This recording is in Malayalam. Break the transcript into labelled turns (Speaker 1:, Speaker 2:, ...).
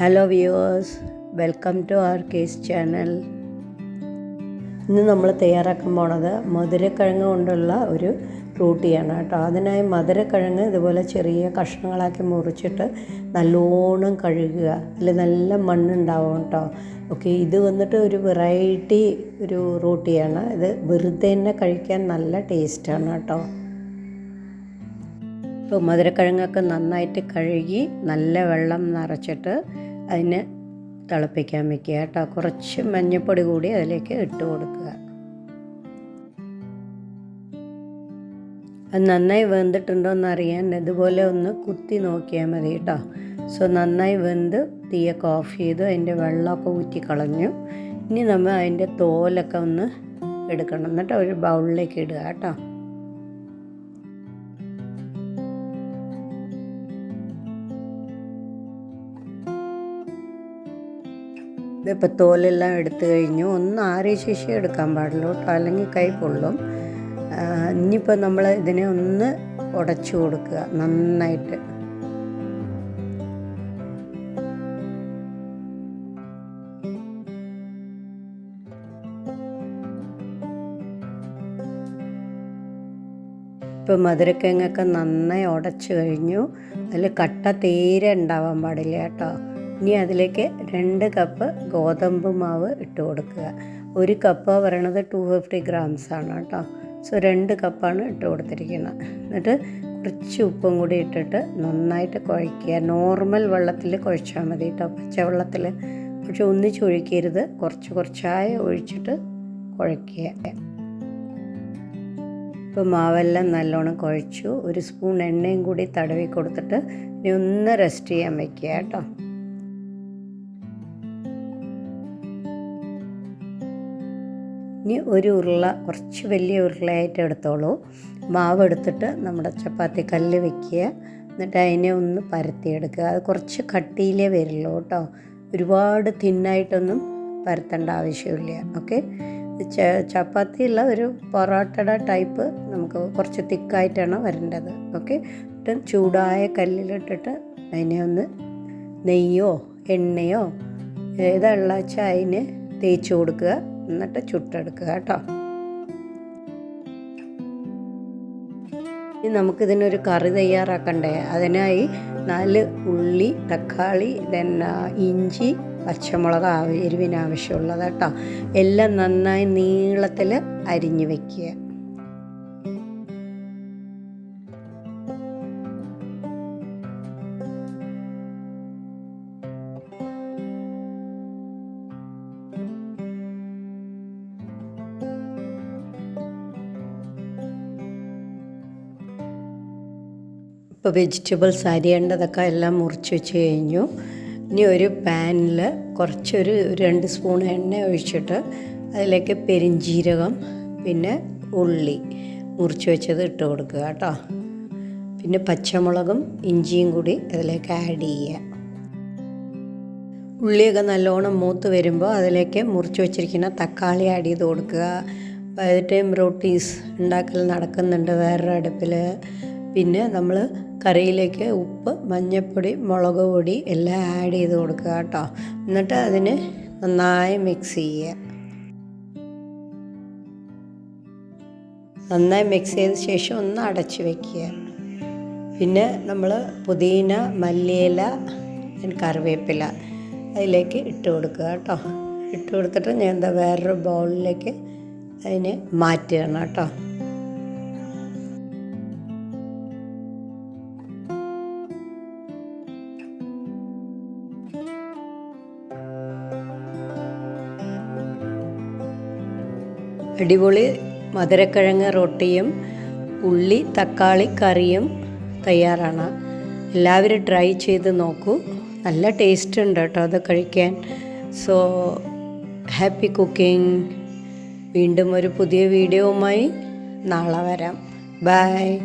Speaker 1: Hello viewers welcome to our case channel ഇന്ന് നമ്മൾ തയ്യാറാക്കാൻ പോണത് മധുരക്കിഴങ്ങ് കൊണ്ടുള്ള ഒരു റൂട്ടിയാണ് കേട്ടോ. അതിനായി മധുരക്കിഴങ്ങ് ഇതുപോലെ ചെറിയ കഷ്ണങ്ങളാക്കി മുറിച്ചിട്ട് നല്ലോണം കഴുകുക. അതിൽ നല്ല മണ്ണുണ്ടാവും കേട്ടോ. ഓക്കെ ഇത് വന്നിട്ട് ഒരു വെറൈറ്റി ഒരു റൂട്ടിയാണ്. ഇത് വെറുതെ തന്നെ കഴിക്കാൻ നല്ല ടേസ്റ്റാണ് കേട്ടോ. ഇപ്പോൾ മധുരക്കിഴങ്ങൊക്കെ നന്നായിട്ട് കഴുകി നല്ല വെള്ളം നിറച്ചിട്ട് അതിന് തിളപ്പിക്കാൻ വെക്കുക കേട്ടോ. കുറച്ച് മഞ്ഞൾപ്പൊടി കൂടി അതിലേക്ക് ഇട്ട് കൊടുക്കുക. അത് നന്നായി വെന്തിട്ടുണ്ടോ ഇതുപോലെ ഒന്ന് കുത്തി നോക്കിയാൽ മതി കേട്ടോ. സോ നന്നായി വെന്ത് തീയൊക്കെ ഓഫ് ചെയ്തു അതിന്റെ വെള്ളമൊക്കെ ഊറ്റി കളഞ്ഞു. ഇനി നമ്മൾ അതിന്റെ തോലൊക്കെ ഒന്ന് എടുക്കണം. എന്നിട്ട് ഒരു ബൗളിലേക്ക് ഇടുക കേട്ടോ. ഇതിപ്പോൾ തോലെല്ലാം എടുത്തു കഴിഞ്ഞു. ഒന്ന് ആരെയും ശേഷി എടുക്കാൻ പാടില്ല കേട്ടോ. അല്ലെങ്കിൽ കൈ പൊള്ളും. ഇനിയിപ്പോൾ നമ്മൾ ഇതിനെ ഒന്ന് ഉടച്ചു കൊടുക്കുക. നന്നായിട്ട്. ഇപ്പോൾ മധുരക്കിഴങ്ങൊക്കെ നന്നായി ഉടച്ചു കഴിഞ്ഞു. അതിൽ കട്ട തീരെ ഉണ്ടാവാൻ പാടില്ല കേട്ടോ. ഇനി അതിലേക്ക് രണ്ട് കപ്പ് ഗോതമ്പ് മാവ് ഇട്ട് കൊടുക്കുക. ഒരു കപ്പ് പറയണത് ടു ഫിഫ്റ്റി ഗ്രാംസ് ആണ് കേട്ടോ. സോ രണ്ട് കപ്പാണ് ഇട്ട് കൊടുത്തിരിക്കുന്നത്. എന്നിട്ട് കുറച്ച് ഉപ്പും കൂടി ഇട്ടിട്ട് നന്നായിട്ട് കുഴയ്ക്കുക. നോർമൽ വെള്ളത്തിൽ കുഴച്ചാൽ മതി കേട്ടോ പച്ചവെള്ളത്തിൽ. പക്ഷെ ഒന്നിച്ച് ഒഴിക്കരുത് കുറച്ച് കുറച്ചായി ഒഴിച്ചിട്ട് കുഴയ്ക്കുക. ഇപ്പോൾ മാവെല്ലാം നല്ലോണം കുഴച്ചു. ഒരു സ്പൂൺ എണ്ണയും കൂടി തടവി കൊടുത്തിട്ട് ഇനി ഒന്ന് റെസ്റ്റ് ചെയ്യാൻ വയ്ക്കുക കേട്ടോ. ഇനി ഒരു ഉരുള കുറച്ച് വലിയ ഉരുളയായിട്ട് എടുത്തോളൂ. മാവ് എടുത്തിട്ട് നമ്മുടെ ചപ്പാത്തി കല്ല് വെക്കുക. എന്നിട്ട് അതിനെ ഒന്ന് പരത്തിയെടുക്കുക. അത് കുറച്ച് കട്ടിയിലേ വരുള്ളൂ കേട്ടോ. ഒരുപാട് തിന്നായിട്ടൊന്നും പരത്തേണ്ട ആവശ്യമില്ല. ഓക്കെ? ചപ്പാത്തിയുള്ള ഒരു പൊറോട്ടയുടെ ടൈപ്പ് നമുക്ക് കുറച്ച് തിക്കായിട്ടാണ് വരേണ്ടത്. ഓക്കെ? എന്നിട്ട് ചൂടായ കല്ലിലിട്ടിട്ട് അതിനെ ഒന്ന് നെയ്യോ എണ്ണയോ ഏതുള്ള വെച്ചാൽ അതിന് തേച്ച് കൊടുക്കുക. എന്നിട്ട് ചുട്ടെടുക്കുക കേട്ടോ. ഇനി നമുക്കിതിനൊരു കറി തയ്യാറാക്കണ്ടേ? അതിനായി നാല് ഉള്ളി തക്കാളി പിന്നെ ഇഞ്ചി പച്ചമുളക് എരിവിന് ആവശ്യമുള്ളത് കേട്ടോ. എല്ലാം നന്നായി നീളത്തിൽ അരിഞ്ഞു വയ്ക്കുക ഇപ്പോൾ വെജിറ്റബിൾസ് അരിയേണ്ടതൊക്കെ എല്ലാം മുറിച്ച് വെച്ച് കഴിഞ്ഞു. ഇനി ഒരു പാനിൽ കുറച്ചൊരു രണ്ട് സ്പൂൺ എണ്ണ ഒഴിച്ചിട്ട് അതിലേക്ക് പെരിഞ്ജീരകം പിന്നെ ഉള്ളി മുറിച്ച് വെച്ചത് ഇട്ട് കൊടുക്കുക കേട്ടോ. പിന്നെ പച്ചമുളകും ഇഞ്ചിയും കൂടി അതിലേക്ക് ആഡ് ചെയ്യുക. ഉള്ളിയൊക്കെ നല്ലോണം മൂത്ത് വരുമ്പോൾ അതിലേക്ക് മുറിച്ച് വെച്ചിരിക്കുന്ന തക്കാളി ആഡ് ചെയ്ത് കൊടുക്കുക. ടൈം റോട്ടീസ് ഉണ്ടാക്കൽ നടക്കുന്നുണ്ട് വേറൊരു അടുപ്പിൽ പിന്നെ നമ്മൾ കറിയിലേക്ക് ഉപ്പ് മഞ്ഞൾപ്പൊടി മുളക് പൊടി എല്ലാം ആഡ് ചെയ്ത് കൊടുക്കുക കേട്ടോ. എന്നിട്ട് അതിന് നന്നായി മിക്സ് ചെയ്യുക. നന്നായി മിക്സ് ചെയ്ത ശേഷം ഒന്ന് അടച്ച് വയ്ക്കുക പിന്നെ നമ്മൾ പുതിന മല്ലിയില കറിവേപ്പില അതിലേക്ക് ഇട്ട് കൊടുക്കുക കേട്ടോ. ഇട്ട് കൊടുത്തിട്ട് ഞാൻ എന്താ വേറൊരു ബൗളിലേക്ക് അതിനെ മാറ്റുകയാണ് കേട്ടോ. അടിപൊളി മധുരക്കിഴങ്ങ് റൊട്ടിയും ഉള്ളി തക്കാളി കറിയും തയ്യാറാണ്. എല്ലാവരും ട്രൈ ചെയ്ത് നോക്കൂ. നല്ല ടേസ്റ്റ് ഉണ്ട് കേട്ടോ അത് കഴിക്കാൻ. സോ ഹാപ്പി കുക്കിംഗ് വീണ്ടും ഒരു പുതിയ വീഡിയോവുമായി നാളെ വരാം. ബൈ